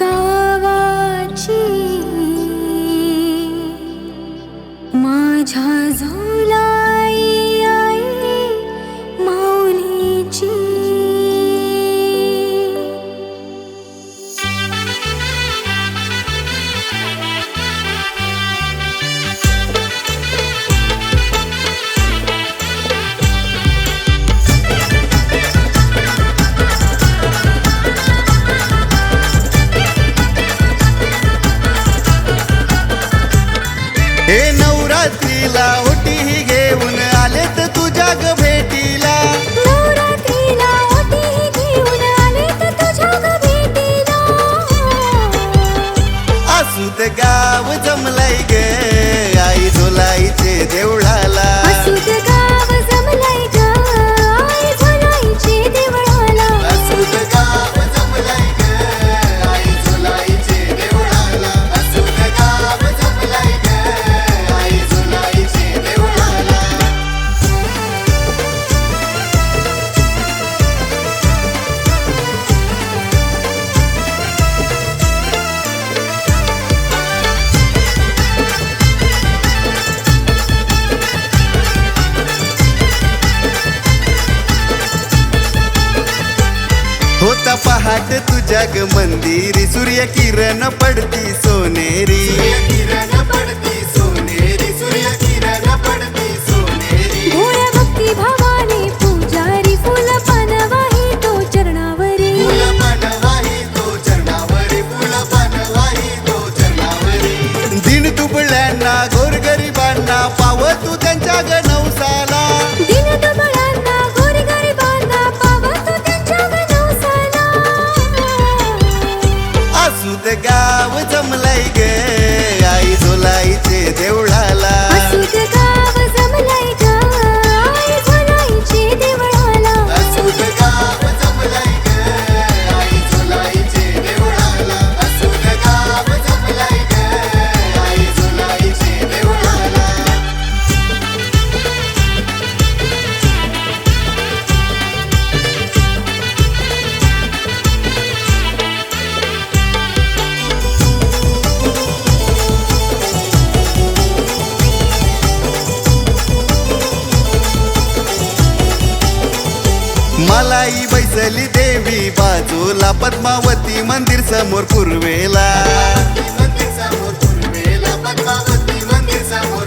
गावाची. माझ्या झो la घाट तू ग मंदिर. सूर्य किरण पडती सोनेरी. सूर्य किरण पडती मलाई बैसली देवी बाजूला पद्मावती मंदिर समोर पूर्वेला. मंदिर समोर पूर्वेला पद्मावती मंदिर समोर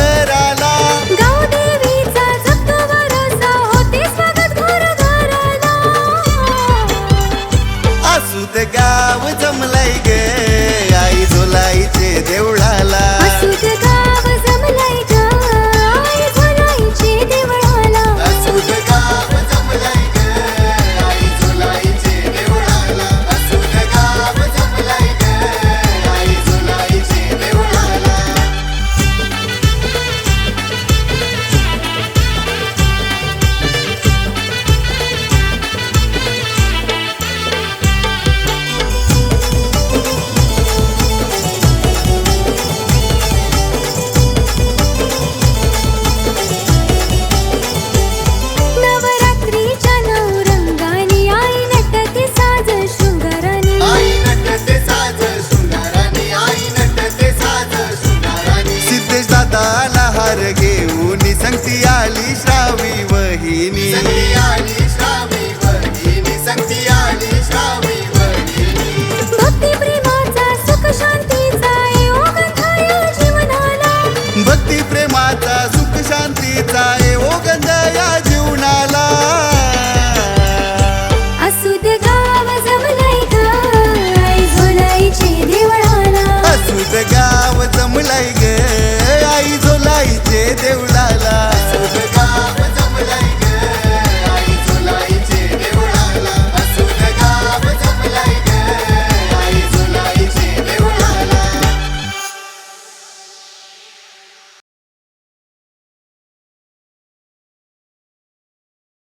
ऊनी संगती आली श्रावी वहिनी.